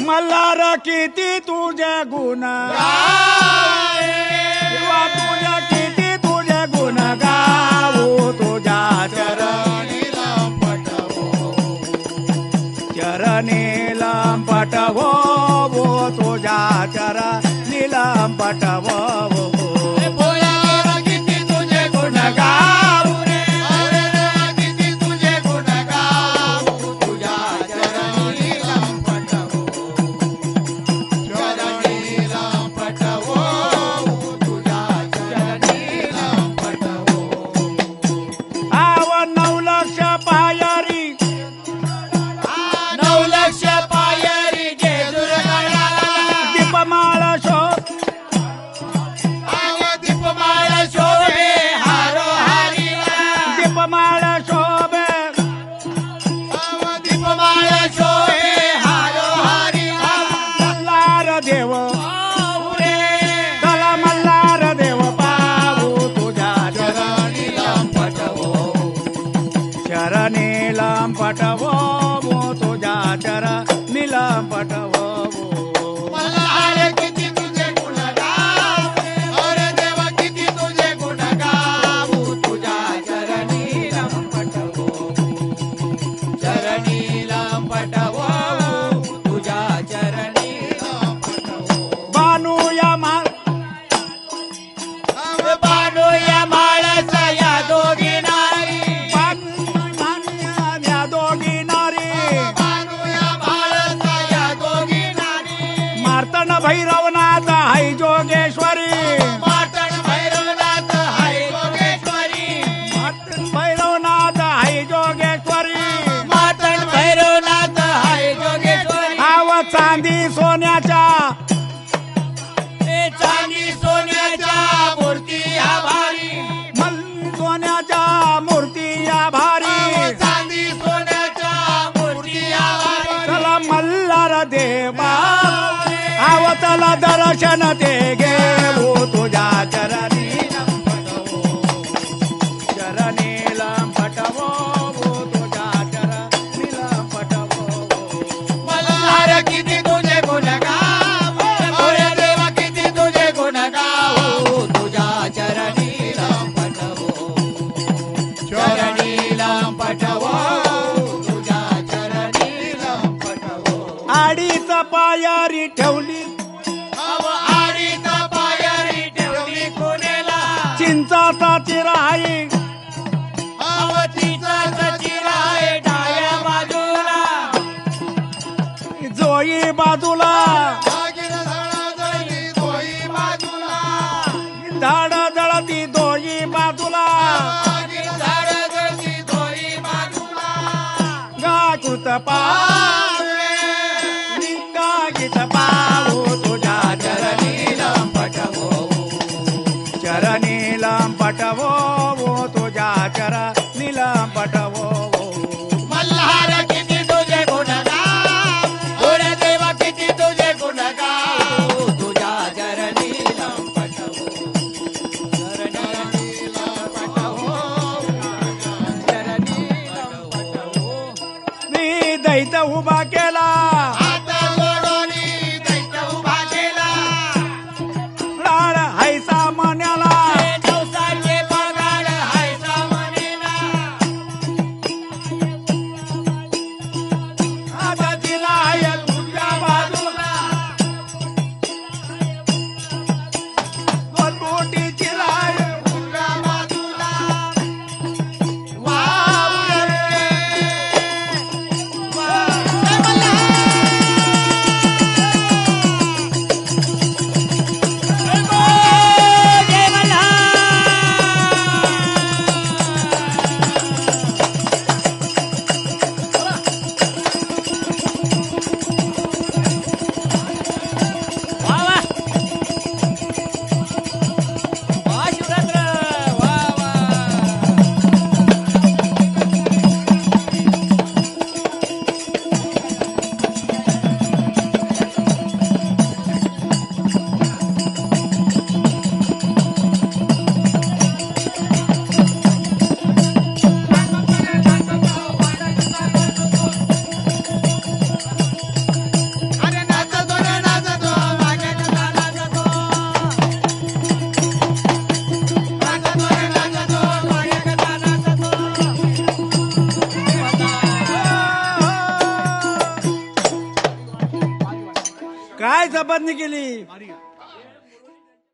मल्हार किती तुझे गुण तुझ्या किती तुझे गुण चरणी पटवो वो तुझ्या चर निलम पटवो भैरवनाथ हाय जोगेश्वरी। पाटण भैरवनाथ हाय योगेश्वरी मार्तन भैरवनाथ हाय जोगेश्वरी। पाटण भैरवनाथ हाय योगेश्वरी आव चांदी सोन्याच्या चांदी सोन्याच्या दर्शन ते घेऊ तुझ्या चरणी चरणी वो तुझ्या चरणी मल्हार किती तुझे गुण देवा किती तुझे गुण तुझ्या चरणी चरणी तुझ्या चरणी पायारी ठेवली चिराई अव तिचा चिराय डाया बाजूला. जोई बाजूला. झाड जळती दोई बाजूला. गाकृत पावे गागित तुझ्या चरणी पटवो चरणी पटवो वो तुझ्या चर नीलम पटवो मल्हार किती तुझे गुण गाऊ ओरे देवा किती तुझे गुण गाऊ तुझ्या चरणी पटवो चरणी पटवो चरणी पटवो मी दैत उभा केला काय जबरदस्ती केली?